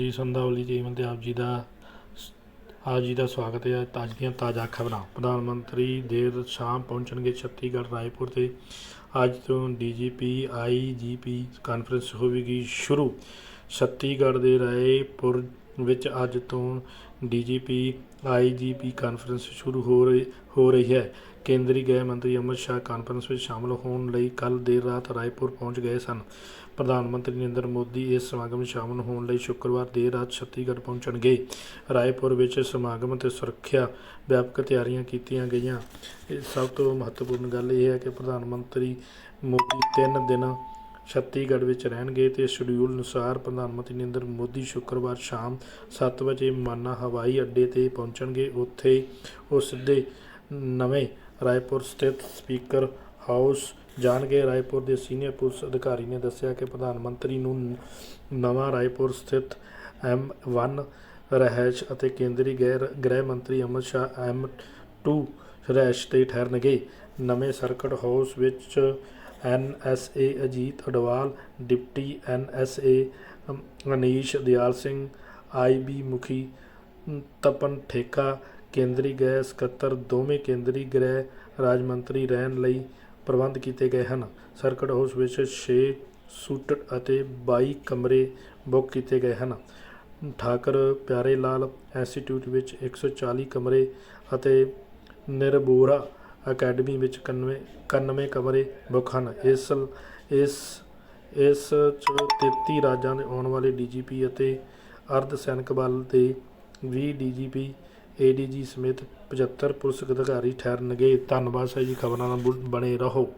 ਜੀ, ਸੰਧਾਵਲੀ ਟੀਮ ਤੇ ਆਪ ਜੀ ਦਾ ਆਪ ਜੀ ਦਾ ਸਵਾਗਤ ਹੈ। ਅੱਜ ਦੀਆਂ ਤਾਜ਼ਾ ਖਬਰਾਂ। ਪ੍ਰਧਾਨ ਮੰਤਰੀ ਦੇਰ ਸ਼ਾਮ ਪਹੁੰਚਣਗੇ ਛੱਤੀਗੜ੍ਹ ਰਾਏਪੁਰ ਤੇ। ਅੱਜ ਤੋਂ ਡੀਜੀਪੀ ਆਈਜੀਪੀ ਕਾਨਫਰੰਸ ਹੋਵੇਗੀ ਸ਼ੁਰੂ। ਛੱਤੀਗੜ੍ਹ ਦੇ ਰਾਏਪੁਰ ਵਿੱਚ ਅੱਜ ਤੋਂ ਡੀ ਜੀ ਪੀ ਆਈ ਜੀ ਪੀ ਕਾਨਫਰੰਸ ਸ਼ੁਰੂ ਹੋ ਰਹੀ ਹੋ ਰਹੀ ਹੈ। ਕੇਂਦਰੀ ਗ੍ਰਹਿ ਮੰਤਰੀ ਅਮਿਤ ਸ਼ਾਹ ਕਾਨਫਰੰਸ ਵਿੱਚ ਸ਼ਾਮਲ ਹੋਣ ਲਈ ਕੱਲ੍ਹ ਦੇਰ ਰਾਤ ਰਾਏਪੁਰ ਪਹੁੰਚ ਗਏ ਸਨ। ਪ੍ਰਧਾਨ ਮੰਤਰੀ ਨਰਿੰਦਰ ਮੋਦੀ ਇਸ ਸਮਾਗਮ ਵਿੱਚ ਸ਼ਾਮਲ ਹੋਣ ਲਈ ਸ਼ੁੱਕਰਵਾਰ ਦੇਰ ਰਾਤ ਛੱਤੀਗੜ੍ਹ ਪਹੁੰਚਣਗੇ। ਰਾਏਪੁਰ ਵਿੱਚ ਸਮਾਗਮ ਤੇ ਸੁਰੱਖਿਆ ਵਿਆਪਕ ਤਿਆਰੀਆਂ ਕੀਤੀਆਂ ਗਈਆਂ। ਸਭ ਤੋਂ ਮਹੱਤਵਪੂਰਨ ਗੱਲ ਇਹ ਹੈ ਕਿ ਪ੍ਰਧਾਨ ਮੰਤਰੀ ਮੋਦੀ ਤਿੰਨ ਦਿਨ ਛੱਤੀਗੜ੍ਹ ਵਿੱਚ ਰਹਿਣਗੇ ਅਤੇ ਸ਼ਡਿਊਲ ਅਨੁਸਾਰ ਪ੍ਰਧਾਨ ਮੰਤਰੀ ਨਰਿੰਦਰ ਮੋਦੀ ਸ਼ੁੱਕਰਵਾਰ ਸ਼ਾਮ ਸੱਤ ਵਜੇ ਮਾਨਾ ਹਵਾਈ ਅੱਡੇ 'ਤੇ ਪਹੁੰਚਣਗੇ। ਉੱਥੇ ਉਹ ਸਿੱਧੇ ਨਵੇਂ ਰਾਏਪੁਰ ਸਥਿਤ ਸਪੀਕਰ ਹਾਊਸ ਜਾਣਗੇ। ਰਾਏਪੁਰ ਦੇ ਸੀਨੀਅਰ ਪੁਲਿਸ ਅਧਿਕਾਰੀ ਨੇ ਦੱਸਿਆ ਕਿ ਪ੍ਰਧਾਨ ਮੰਤਰੀ ਨੂੰ ਨਵਾਂ ਰਾਏਪੁਰ ਸਥਿਤ M1 ਰਹਿਸ਼ ਅਤੇ ਕੇਂਦਰੀ ਗ੍ਰਹਿ ਮੰਤਰੀ ਅਮਰ ਸ਼ਾਹ M2 ਰਹਿਸ਼ ਤੇ ਠਹਿਰਨਗੇ। ਨਵੇਂ ਸਰਕਟ ਹਾਊਸ ਵਿੱਚ NSA Ajit Doval, deputy NSA Anish Dayal Singh, I B ਮੁਖੀ ਤਪਨ ਠੇਕਾ, ਕੇਂਦਰੀ ਗ੍ਰਹਿ ਸਕੱਤਰ, ਦੋਵੇਂ ਕੇਂਦਰੀ ਗ੍ਰਹਿ ਰਾਜ ਮੰਤਰੀ ਰਹਿਣ ਲਈ ਪ੍ਰਬੰਧ ਕੀਤੇ ਗਏ ਹਨ। ਸਰਕਟ ਹਾਊਸ ਵਿੱਚ 6 ਸੂਟਡ ਅਤੇ 22 ਕਮਰੇ ਬੁੱਕ ਕੀਤੇ ਗਏ ਹਨ। ਠਾਕਰ ਪਿਆਰੇ ਲਾਲ ਇੰਸਟੀਚਿਊਟ ਵਿੱਚ 140 ਕਮਰੇ ਅਤੇ ਨਿਰਬੋਰਾ ਅਕੈਡਮੀ ਵਿੱਚ 91 91 ਕਮਰੇ ਬੁੱਕ ਹਨ। ਇਸ ਇਸ ਇਸ ਚ 33 ਰਾਜਾਂ ਦੇ ਆਉਣ ਵਾਲੇ ਡੀਜੀਪੀ ਅਤੇ ਅਰਧ ਸੈਨਿਕ ਬਲ ਦੇ 20 ਡੀਜੀਪੀ ਏਡੀਜੀ ਸਮੇਤ 75 ਪੁਲਿਸ ਅਧਿਕਾਰੀ ਠਹਿਰਨਗੇ। ਧੰਨਵਾਦ, ਸਰ ਜੀ। ਖਬਰਾਂ ਨਾਲ ਬਣੇ ਰਹੋ।